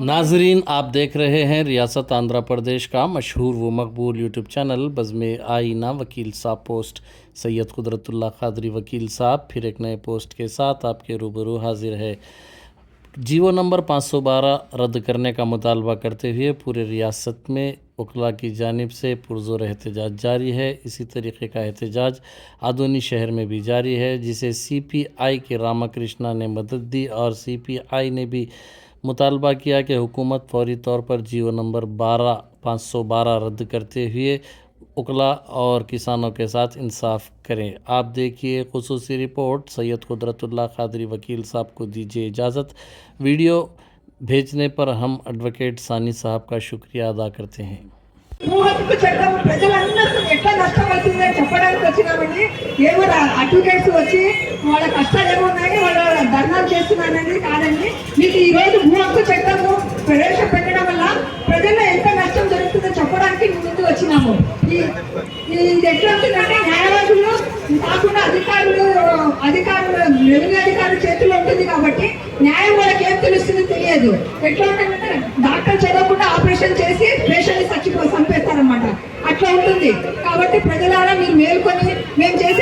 नाजरीन, आप देख रहे हैं रियासत आंध्र प्रदेश का मशहूर व मकबूल यूट्यूब चैनल, बज़म आईना वकील साहब पोस्ट। सैयद कुदरतुल्ला खादरी वकील साहब, फिर एक नए पोस्ट के साथ आपके रूबरू हाजिर है। जीवो नंबर 512 रद्द करने का मुतालबा करते हुए पूरे रियासत में वकला की जानिब से पुरजोर एहतजाज जारी है। इसी तरीके का एहतजाज आदोनी शहर में भी जारी है, जिसे सी पी आई के रामाकृष्णा ने मदद दी और सी पी आई ने भी मुतालबा किया कि हुकूमत फौरी तौर पर जीवो नंबर बारह पाँच सौ बारह रद्द करते हुए उकला और किसानों के साथ इंसाफ करें आप देखिए खसूसी रिपोर्ट सैयद कुदरतुल्ला खादरी वकील साहब को दीजिए इजाज़त वीडियो भेजने पर हम एडवोकेट सानी साहब का शुक्रिया अदा करते हैं భూ హక్కు చట్టం ప్రజలందరూ ఎట్లా నష్టపడుతుందని చెప్పడానికి వచ్చినామండి ఏమో అడ్వకేట్స్ వచ్చి వాళ్ళ కష్టాలు ఏమున్నాయి వాళ్ళ చేస్తున్నానని కాదండి. మీకు ఈ రోజు భూ హక్కు చట్టము ప్రవేశపెట్టడం వల్ల ప్రజల్లో ఎంత నష్టం జరుగుతుందో చెప్పడానికి మీ ముందు వచ్చినాము. ఈ ఈ- ఇది ఎట్లా ఉంటుందంటే న్యాయవాదులు కాకుండా అధికారులు అధికారులు రెవెన్యూ అధికారుల చేతిలో ఉంటుంది కాబట్టి న్యాయం వాళ్ళకి ఏం తెలుస్తుందో తెలియదు. ఎట్లా ఉంటుందంటే డాక్టర్ చదవకుండా ఆపరేషన్ చేసి పేషెంట్ చచ్చిపో చంపేస్తారనమాట అట్లా ఉంటుంది. కాబట్టి ప్రజలారా మీరు మేల్కొని మేము చేసే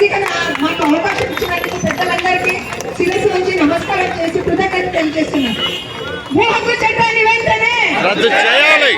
మీ వేదిక మాకు అవకాశం ఇచ్చినందుకు పెద్దలందరికీ శిరస్సు నుంచి నమస్కారం చేసి కృతజ్ఞత తెలియజేస్తున్నాను. చట్టాన్ని వెంటనే రద్దు చేయాలి.